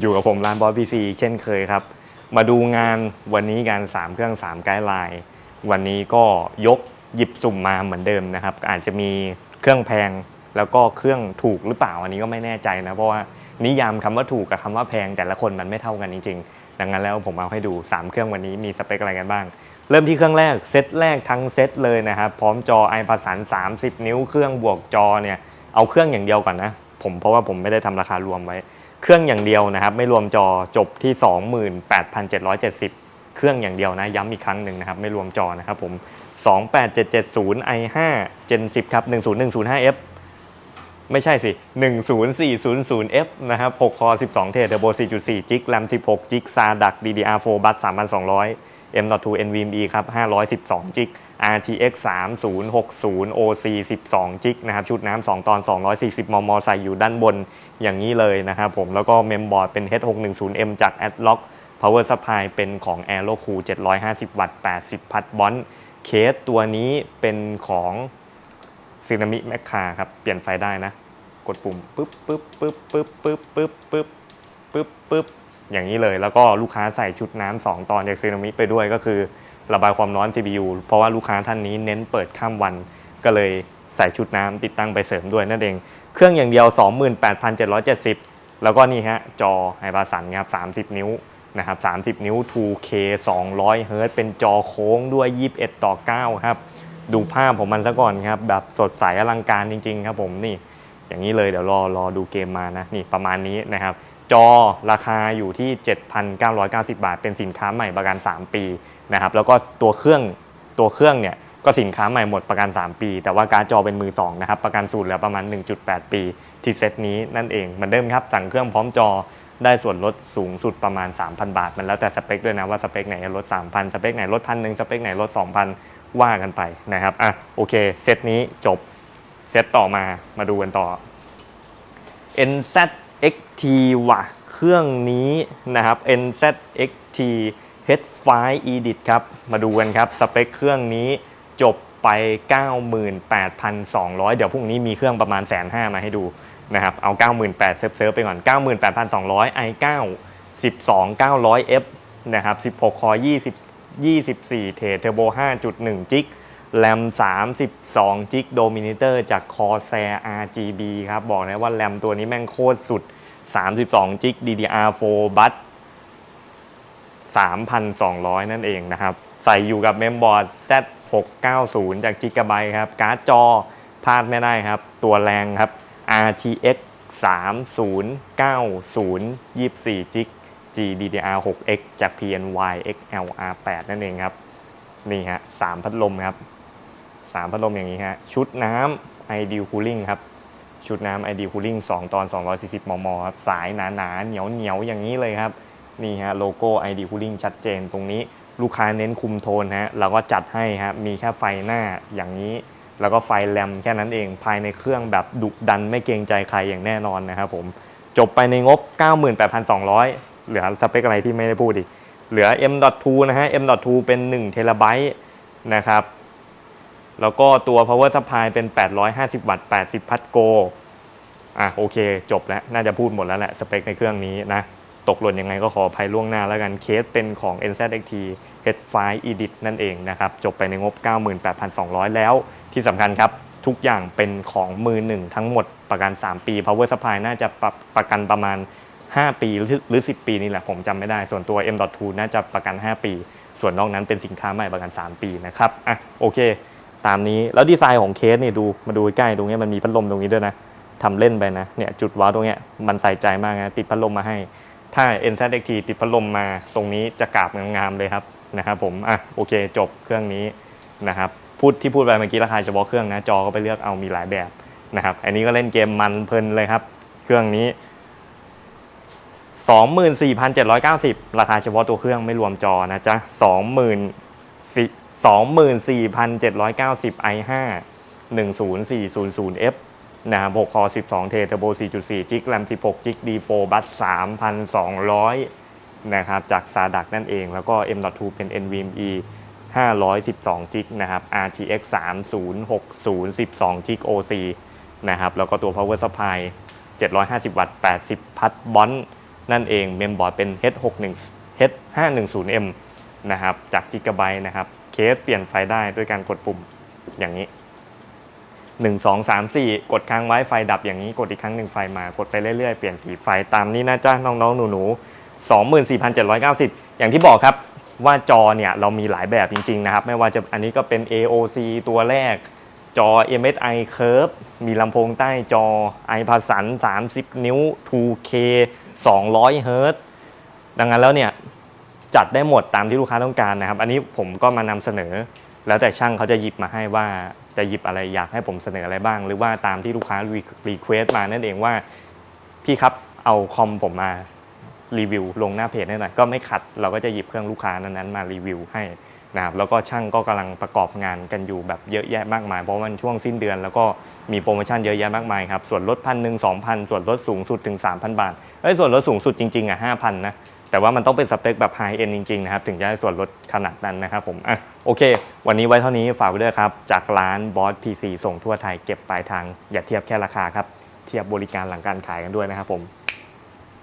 อยู่กับผมร้านบอสพีซีเช่นเคยครับ มาดูงานวันนี้กัน3เครื่อง3ไกด์ไลน์วันนี้ก็ยกหยิบสุ่มมาเหมือนเดิมนะครับ อาจจะมีเครื่องแพงแล้วก็เครื่องถูกหรือเปล่าอันนี้ก็ไม่แน่ใจนะเพราะว่านิยามคำว่าถูกกับคำว่าแพงแต่ละคนมันไม่เท่ากันจริงๆ ดังนั้นแล้วผมเอาให้ดู 3 เครื่องวันนี้มีสเปคอะไรกันบ้าง เริ่มที่เครื่องแรกเซตแรกทั้งเซตเลยนะครับ พร้อมจอ i ประสาน30นิ้วเครื่องบวกจอเนี่ยเอาเครื่องอย่างเดียวก่อนนะผมเพราะว่าผมไม่ได้ทำราคารวมไว้ เครื่องอย่างเดียวนะครับ ไม่รวมจอจบที่ 28,770 เครื่องอย่างเดียวนะย้ำอีกครั้งหนึ่งนะครับ ไม่รวมจอนะครับผม 28770 i5 Gen 10 ครับ 10105F ไม่ใช่สิ 10400F นะครับ 6 คอ 12 เทรดเทอร์โบ 4.4 จิกแรม16 จิกซาดัก DDR4 บัส 3,200 M.2 NVMe ครับ 512 จิก RTX 3060 OC 12จิกนะครับชุดน้ำ2ตอน 240 มม ใส่อยู่ด้านบนอย่างนี้เลยนะครับผมแล้วก็เมมบอร์ดเป็น H610M จาก Adlock Power Supply เป็นของ Aero Cool 750 วัตต์ 80 พัดบอลเคสตัวนี้เป็นของซีนามิแมคคาครับ เปลี่ยนไฟได้นะ กดปุ่มปึ๊บปึ๊บปึ๊บปึ๊บปึ๊บปึ๊บปึ๊บปึ๊บปึ๊บอย่างนี้เลย แล้วก็ลูกค้าใส่ชุดน้ำสองตอนจากซีนามิไปด้วยก็คือ ระบายความร้อน CPU เพราะว่าลูกค้าท่านนี้เน้นเปิดข้ามวัน ก็เลยใส่ชุดน้ำติดตั้งไปเสริมด้วยนั่นเอง เครื่องอย่างเดียว 28,770 แล้วก็นี่ฮะ จอไฮบาสันครับ30 นิ้วนะครับ30 นิ้ว 2K 200เฮิร์ตเป็นจอโค้งด้วย 21 ต่อ 9 ครับ ดูภาพของมันซะก่อนครับ แบบสดใสอลังการจริง ๆ ครับผมนี่ อย่างนี้เลยเดี๋ยวรอรอดูเกมมานะ นี่ประมาณนี้นะครับ จอราคาอยู่ที่ 7,990 บาท เป็นสินค้าใหม่ประกัน 3 ปี นะครับแล้วก็ตัวเครื่องตัวเครื่องเนี่ยก็สินค้าใหม่หมดประกัน 3 ปี แต่ว่าการดจอเป็นมือ2นะครับประกันสูตรแล้วประมาณ 1.8 ปี ที่เซตนี้นั่นเองเหมือนเดิมครับ สั่งเครื่องพร้อมจอได้ส่วนลดสูงสุดประมาณ 3,000 บาท มันแล้วแต่สเปคด้วยนะว่าสเปคไหนลด 3,000 สเปคไหนลดพันหนึ่งสเปคไหนลด 2,000 ว่ากันไปนะครับอะโอเค เซตนี้จบ เซตต่อมามาดูกันต่อ NZXT ว่ะเครื่องนี้นะครับ NZXT H5 Edit ครับ มาดูกันครับ สเปคเครื่องนี้จบไป 98,200 เดี๋ยวพรุ่งนี้มีเครื่องประมาณแสนห้ามาให้ดูนะครับเอา 98,000เซิร์ฟไปก่อน 98,200 i9 12900F นะครับ16 คอ 20 24 เทเทอร์โบ 5.1 จิกแรม 32 จิกโดมินิเตอร์จาก Corsair RGB ครับ บอกเลยว่าแรมตัวนี้แม่งโคตรสุด 32 จิก DDR4 บัส 3,200 นั่นเองนะครับ ใส่อยู่กับเมมบอร์ด Z690 จาก Gigabyte ครับ การ์ดจอพลาดไม่ได้ครับ ตัวแรงครับ RTX 3090 24จิก GDDR6X จาก PNY XLR8 นั่นเองครับ นี่ฮะสามพัดลมครับสามพัดลมอย่างนี้ฮะ ชุดน้ำ Ideal Cooling ครับ ชุดน้ำ Ideal Cooling 2 ตอน 240 มม ครับ สายหนาๆ เหนียวๆ อย่างนี้เลยครับ นี่ฮะโลโก้ ID Cooling ชัดเจนตรงนี้ลูกค้าเน้นคุมโทนฮะเราก็จัดให้ฮะมีแค่ไฟหน้าอย่างนี้ แล้วก็ไฟแรมแค่นั้นเองภายในเครื่องแบบดุดันไม่เกรงใจใครอย่างแน่นอนนะครับผมจบไปในงบ 98,200 เหลือสเปคอะไรที่ไม่ได้พูดอีกเหลือ M.2 นะฮะ M.2 เป็น1เทราไบต์นะครับแล้วก็ตัว power supply เป็น 850 วัตต์ 80 พัดโก อะโอเค จบแล้ว น่าจะพูดหมดแล้วแหละ สเปคในเครื่องนี้นะ ตกหล่นยังไงก็ขออภัยล่วงหน้าแล้วกันเคสเป็นของ NZXT H5 Edit นั่นเองนะครับ จบไปในงบ 98,200 แล้วที่สำคัญครับ ทุกอย่างเป็นของมือหนึ่งทั้งหมดประกัน 3 ปี power supply น่าจะประประกันประมาณ 5 ปีหรือ 10 ปีนี่แหละผมจำไม่ได้ ส่วนตัว M.2 น่าจะประกัน 5 ปี ส่วนนอกนั้นเป็นสินค้าใหม่ประกัน 3 ปีนะครับอะโอเค ตามนี้แล้วดีไซน์ของเคสเนี่ยดูมาดูใกล้ตรงเนี้ยมันมีพัดลมตรงนี้ด้วยนะทำเล่นไปนะเนี่ยจุดว้าวตรงเนี้ยมันใส่ใจมากนะติดพัดลมมาให้ ถ้า NZXT ติดพัดลมมาตรงนี้จะกราบงามๆเลยครับนะครับผมอะโอเคจบเครื่องนี้นะครับพูดที่พูดไปเมื่อกี้ราคาเฉพาะเครื่องนะจอก็ไปเลือกเอามีหลายแบบนะครับอันนี้ก็เล่นเกมมันเพลินเลยครับ เครื่องนี้ 24,790 ราคาเฉพาะตัวเครื่องไม่รวมจอนะจ๊ะ24,790 i5 10400F นะครับ6คอ 12 เทเทอร์โบ 4.4 จิกแรม 16 จิก D4 บัส 3,200 นะครับ จากซาดักนั่นเอง แล้วก็ M.2 เป็น NVMe 512 จิกนะครับ RTX 3060 12 จิก OC นะครับ แล้วก็ตัว power supply 750 วัตต์ 80 พัดบอนนั่นเอง เมมบอร์ดเป็น H61 H510M นะครับ จาก Gigabyte นะครับ เคสเปลี่ยนไฟได้ด้วยการกดปุ่มอย่างนี้ 1 2 3 4 กดค้างไว้ไฟดับอย่างนี้กดอีกครั้งหนึ่งไฟมากดไปเรื่อยๆ เปลี่ยนสีไฟตามนี้นะจ๊ะน้องๆหนูๆ24,790 อย่างที่บอกครับว่าจอเนี่ยเรามีหลายแบบจริงๆนะครับ ไม่ว่าจะอันนี้ก็เป็น AOC ตัวแรก จอ MSI Curve มีลำโพงใต้จอ i p a s a n 30 นิ้ว 2K 200 Hz ดังนั้นแล้วเนี่ยจัดได้หมดตามที่ลูกค้าต้องการนะครับ อันนี้ผมก็มานำเสนอ แล้วแต่ช่างเขาจะหยิบมาให้ว่า จะหยิบอะไรอยากให้ผมเสนออะไรบ้าง หรือว่าตามที่ลูกค้ารีเควสมานั่นเองว่า พี่ครับเอาคอมผมมารีวิวลงหน้าเพจให้หน่อยก็ไม่ขัดเราก็จะหยิบเครื่องลูกค้านั้นๆมารีวิวให้นะครับแล้วก็ช่างก็กำลังประกอบงานกันอยู่แบบเยอะแยะมากมาย เพราะมันช่วงสิ้นเดือน แล้วก็มีโปรโมชั่นเยอะแยะมากมายครับส่วนลดพันหนึ่งสองพันส่วนลดสูงสุดถึง 3,000 บาทเอ้ยส่วนลดสูงสุดจริงๆอะห้าพันนะ แต่ว่ามันต้องเป็นสเปคแบบไฮเอ็นจริงๆนะครับถึงจะได้ส่วนลดขนาดนั้นนะครับผมอะโอเค วันนี้ไว้เท่านี้ฝากไว้ด้วยครับ จากร้านบอสพีซีส่งทั่วไทยเก็บปลายทางอย่าเทียบแค่ราคาครับเทียบบริการหลังการขายกันด้วยนะครับผม